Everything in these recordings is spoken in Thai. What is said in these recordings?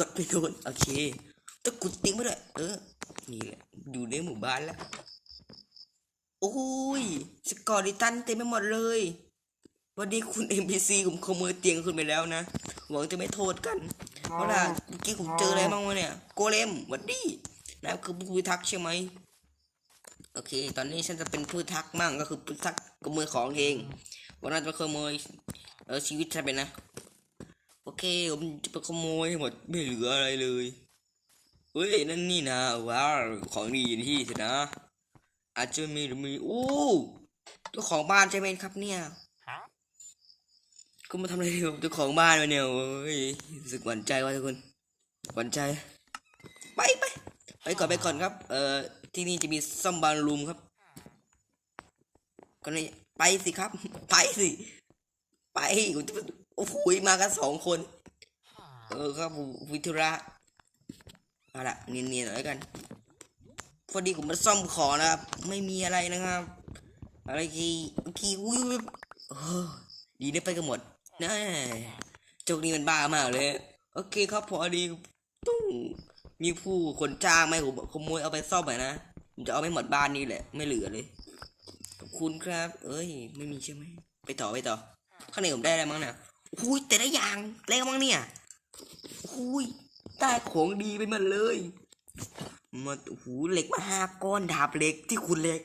กดไปโดนโอเคต้องกดติ๊งมาด้วยเออนี่แหละอยู่ในหมู่บ้านแล้วโอ้ยสกอร์ดิตันเต็มไปหมดเลย วันนี้คุณ NPC ผมขโมยเตียงคุณไปแล้วนะหวังจะไม่โทษกัน เพราะล่ะเมื่อกี้ผมเจออะไรบ้างวะเนี่ยโกเลมหวัดดีนะคือผู้พิทักษ์ใช่ไหมโอเค ตอนนี้ฉันจะเป็นผู้พิทักษ์มั่งก็คือผู้พิทักษ์ขโมยของเองวันนั้นจะไปขโมยเออชีวิตฉันไปนะ โอเคผมจะไปขโมยให้หมดไม่เหลืออะไรเลยเฮ้ยนั่นนี่นะว้าวของดีอยู่ที่สินะ อาจจะมีหรือมีโอ้เจ้าของบ้านใช่ไหมครับเนี่ยคุณมาทำอะไรกับเจ้าของบ้านวะเนี่ยโอ้ยรู้สึกหวั่นใจว่ะทุกคนหวั่นใจ ไปไปไปก่อนไปก่อนครับ เอ่อที่นี่จะมีซ่อมบานรูมครับก็นี่ไปสิครับ ไปสิ ไปกูจะ โอ้โหมากันสองคน เออครับผมวิทุระเอาละเนียนๆหน่อยแล้วกัน พอดีผมมาซ่อมของนะครับ ไม่มีอะไรนะครับ อะไรกี่กี่อุ้ยดีได้ไปกันหมดนะโจกนี้มันบ้ามากเลย โอเคครับพอดีตุ้งมีผู้คนจ้างไหมผมขโมยเอาไปซ่อมหน่อยนะผมจะเอาไปหมดบ้านนี่แหละ ไม่เหลือเลยขอบคุณครับ เอ้ย ไม่มีใช่ไหมไปต่อไปต่อข้างในผมได้อะไรมั้งเนี่ย อุ้ยแต่ละอย่างอะไรกันมั้งเนี่ยอุ้ยได้ของดีไปหมดเลยมาโอ้โหเหล็กมาห้าก้อนดาบเหล็กที่คุณเหล็ก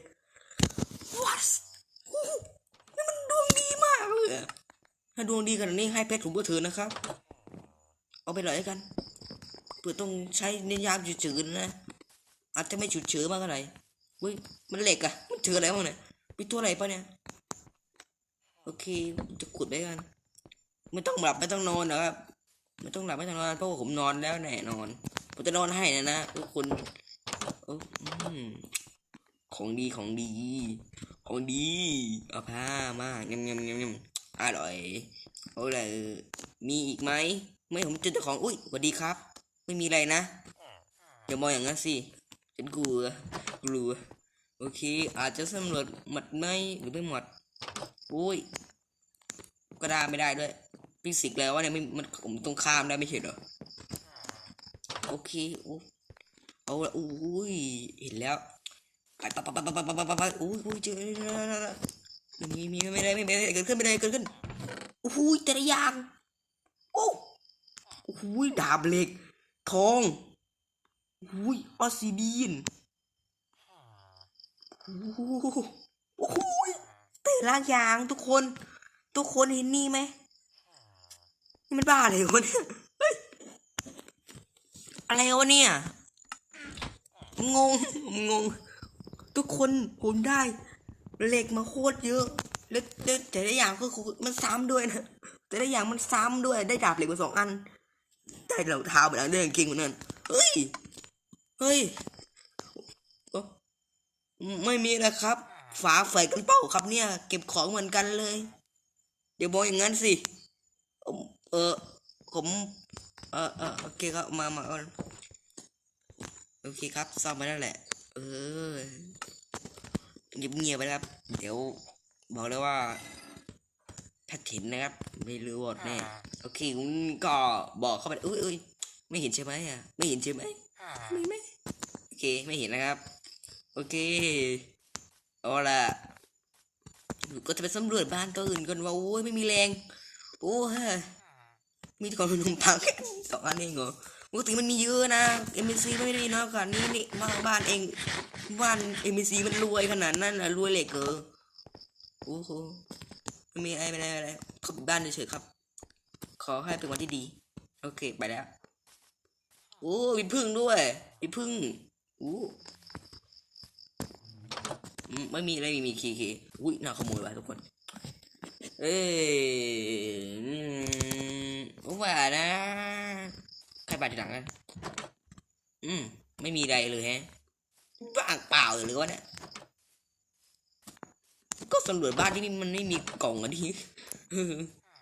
what โอ้โหนี่มันดวงดีมากเลยถ้าดวงดีขนาดนี้ให้เพชรผมก็ถือนะครับ เอาไปเลยกันเพื่อต้องใช้ในยามฉุกเฉินนะอาจจะไม่ฉุกเฉินมากเท่าไหร่เฮ้ยมันเหล็กอะมันเจออะไรบ้างเนี่ยมีตัวอะไรปะเนี่ยโอเคจะขุดไปกัน ไม่ต้องหลับไม่ต้องนอนนะครับไม่ต้องหลับไม่ต้องนอนเพราะว่าผมนอนแล้วแน่นอนผมจะนอนให้นะนะทุกคนออของดีของดี ของดีเอาผ้ามายำยำยำยำอร่อยเอาเลยมีอีกไหมไม่ผมเจอเจ้าของอุ้ยสวัสดีครับ ไม่มีอะไรนะอย่ามองอย่างนั้นสิฉันกลัวกลัวโอเค อาจจะสำรวจหมดไหมหรือไม่หมดอุ้ยก็ได้ไม่ได้ด้วย ฟิสิกส์แล้วว่าเนี่ยไม่มันผมต้องข้ามได้ไม่ใช่เหรอโอเคโอ้เอาละอุ้ยเห็นแล้วไปไปไปไปไปไปไปไปอุ้ยอุ้ยเจอมีมีไม่ได้ไม่ได้เกิดขึ้นไม่ได้เกิดขึ้นอุ้ยแต่ละอย่างโอ้อุ้ยดาบเหล็ก ทองอุ้ยออซิเดียนโอ้โหแต่ละอย่างทุกคน ทุกคนเห็นนี่ไหม มันบ้าอะไรวะเนี่ยอะไรวะเนี่ย งง งง ทุกคนผมได้เหล็กมาโคตรเยอะแล้วแล้วแต่ละอย่างก็คือมันซ้ำด้วยนะแต่ละอย่างมันซ้ำด้วย ได้ดาบเหล็กมาสองอัน ได้รองเท้าเหมือนกันได้กางเกงเหมือนกันเฮ้ย เฮ้ย ไม่มีนะครับ ฝาแฝดกันเปล่าครับเนี่ย เก็บของเหมือนกันเลย เดี๋ยวบอกอย่างนั้นสิ ออ ผม เออเออโอเคครับมามาโอเคครับซ่อมไปแล้วแหละ เออเงียบเงียบไปนะครับ เดี๋ยว บอกเลยว่าถ้าเห็นนะครับ ไม่รู้วอดแน่โอเคคุณก็บอกเข้าไปอุ้ยอุ้ยไม่เห็นใช่ไหมอะ ไม่เห็นใช่ไหมไม่ไหมโอเคไม่เห็นนะครับ โอเคเอาละก็จะไปสำรวจบ้านตัวอื่นกันว่าโอ้ยไม่มีแรง โอ้ย มีแต่ของขนมปังแค่สองอันเองเหรอปกติมันมีเยอะนะ MBC ไม่ได้น้อยกว่านี้นี่บ้านบ้านเอง บ้าน MBC มันรวยขนาดนั้นนะรวยเหล็กเหรอโอ้โหไม่มีอะไรไม่ได้อะไรขับบ้านเฉยๆครับ ขอให้เป็นวันที่ดี โอเคไปแล้วโอ้มีพึ่งด้วยมีพึ่งอู้ไม่มีอะไรม่มีคีคีอุ้ยน่าขโมยว่ะทุกคน เอ้ย ว่านะใครบาดทีหลังกันอืม ไม่มีอะไรเลยแฮะว่างเปล่าหรือวะเนี่ยก็สำรวจบ้านที่นี่มันไม่มีกล่องอะดิ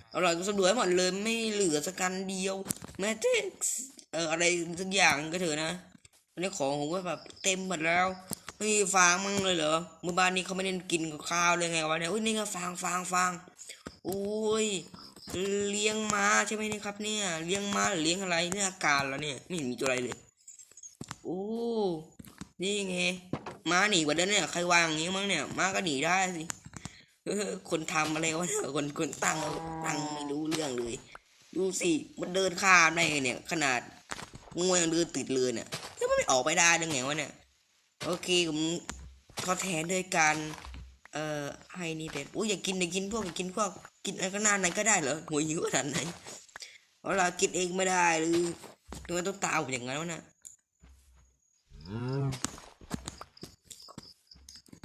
เอาล่ะสำรวจให้หมดเลยไม่เหลือสักกันเดียว แม้แต่เอออะไรสักอย่างก็เถอะนะอันนี้ของผมก็แบบเต็มหมดแล้วไม่มีฟางมั่งเลยเหรอเมื่อบ้านนี้เขาไม่ได้กินข้าวเลยไงวะเนี่ยอุ้ยนี่ก็ฟางฟางฟางโอ้ย เลี้ยงม้าใช่ไหมเนี่ยครับ เนี่ย เลี้ยงม้าเลี้ยงอะไรเนี่ยอาการแล้วเนี่ยไม่เห็นมีตัวอะไรเลย โอ้นี่ไงม้าหนีกว่าเดิมเนี่ยใครวางอย่างงี้มั้งเนี่ยม้าก็หนีได้สิคนทำอะไรวะเนี่ยคนคนตั้งตั้งไม่รู้เรื่องเลย ดูสิมันเดินข้ามได้เนี่ย ขนาดงูยังเดินติดเลยเนี่ยแล้วมันไม่ออกไปได้ได้ไงวะเนี่ย โอเคผมทดแทนด้วยการ เอ่อให้นี่เป็นอุ้ยอยากกินอยากกินพวกอยากกินพวก กินอะไรก็นานไหนก็ได้เหรอหัวหิวขนาดไหนเวลากินเองไม่ได้หรือทำไมต้องตามผมอย่างนั้นวะน่ะ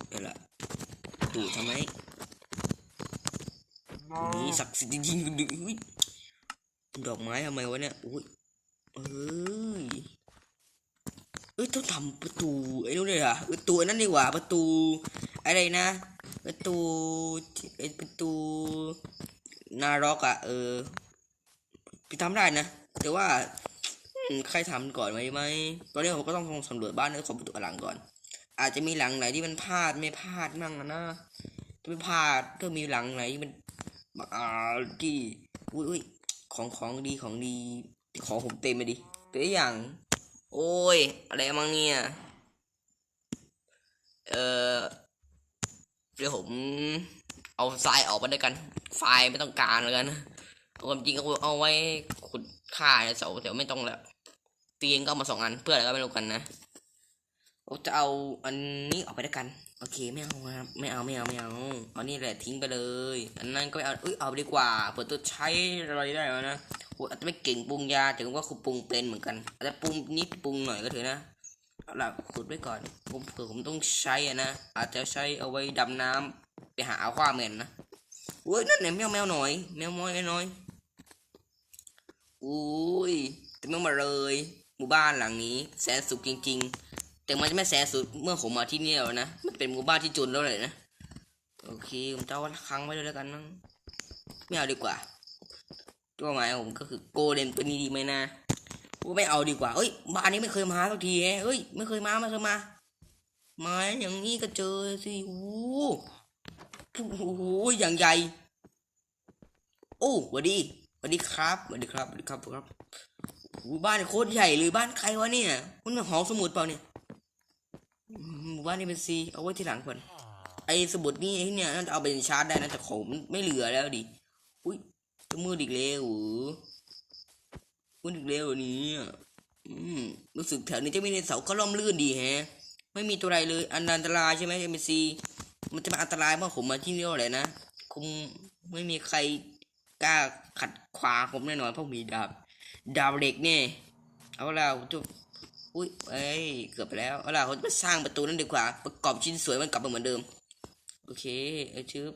เดี๋ยวละดูทำไมนี่ศักดิ์สิทธิ์จริงๆดูอุ้ยดอกไม้ทำไมวะเนี่ยอุ้ยเอ้ยเอ้ยต้องทำประตูไอ้นู่นเลยเหรอะประตูไอ้นั่นดีกว่าประตูอะไรนะ ประตูไอประตูนารอกอะเออพี่ทำได้นะ แต่ว่าใครทำก่อนไหมไหมตอนนี้ผมก็ต้องสำรวจบ้านในของประตูหลังก่อน อาจจะมีหลังไหนที่มันพลาดไม่พลาดมั่งอะนะถ้าไม่พลาดถ้ามีหลังไหนที่มันอ่าที่อุ้ยของของดีของดีของผมเต็มไปดิตัวอย่าง โอ้ย อะไรมั่งเนี่ย เออ เดี๋ยวผมเอาทรายออกมาด้วยกันไฟไม่ต้องการแล้วกันความจริงก็เอาไว้ขุดค่าเสาแต่ว่าไม่ต้องแล้วเตียงก็มาสองอันเพื่ออะไรก็ไม่รู้กันนะเราจะเอาอันนี้ออกไปด้วยกัน โอเคไม่เอาครับ ไม่เอาไม่เอาไม่เอาเอานี่แหละทิ้งไปเลย อันนั้นก็ไม่เอาเอ้ยเอาดีกว่าเปิดตัวใช้อะไรได้แล้วนะโอ้อาจจะไม่เก่งปรุงยาแต่ว่าคุณปรุงเป็นเหมือนกันอาจจะปรุงนิดปรุงหน่อยก็เถอนะ เอาล่ะขุดไว้ก่อน ผมเผื่อผมต้องใช้อะนะ อาจจะใช้เอาไว้ดำน้ำไปหาอาความเมนนะเว้ยนั่นไหนแมวแมวหน่อยแมวน้อยน้อยอุ้ยแต่เมื่อมาเลยหมู่บ้านหลังนี้ แสนสุขจริง ๆ แต่มันจะไม่แสนสุขเมื่อผมมาที่นี่แล้วนะมันเป็นหมู่บ้านที่จนแล้วเลยนะโอเคผมจะเอาค้างไว้ด้วยแล้วกันมั้งไม่เอาดีกว่าตัวหมายของผมก็คือโกเลมตัวนี้ดีไหมนะ กูไม่เอาดีกว่าเอ้ยบ้านนี้ไม่เคยมาสักทีแฮะเอ้ยไม่เคยมาไม่เคยมามาอย่างนี้ก็เจอสิโอ้โหอย่างใหญ่ โอ้หวัสดีหวัสดีครับหวัสดีครับหวัสดีครับครับบ้านโคตรใหญ่เลยบ้านใครวะเนี่ยมันเป็นหอสมุดเปล่าเนี่ยหมู่บ้านนี้เป็นซีเอาไว้ที่หลังก่อนไอ้สมุดนี่ไอ้เนี่ยน่าจะเอาไปชาร์จได้นะแต่ของมันไม่เหลือแล้วดิอุ้ยจะมืดอีกแล้วเหรอ พูดอีกแล้ววันนี้อืมรู้สึกแถวนี้จะมีในเสาก็ล่อมลื่นดีแฮะ ไม่มีตัวอะไรเลย อันอันตรายใช่ไหมเอ็มซีมันจะมาอันตรายเมื่อผมมาที่นี่เลยนะคงไม่มีใครกล้าขัดขวางผมแน่นอนเพราะมีดาบดาบเหล็กเนี่ยเอาล่ะผมจะอุ้ยเอ้ยเกือบไปแล้วเอาล่ะผมจะมาสร้างประตูนั้นดีกว่า ประกอบชิ้นสวยมันกลับมาเหมือนเดิม โอเค เอาชื่อ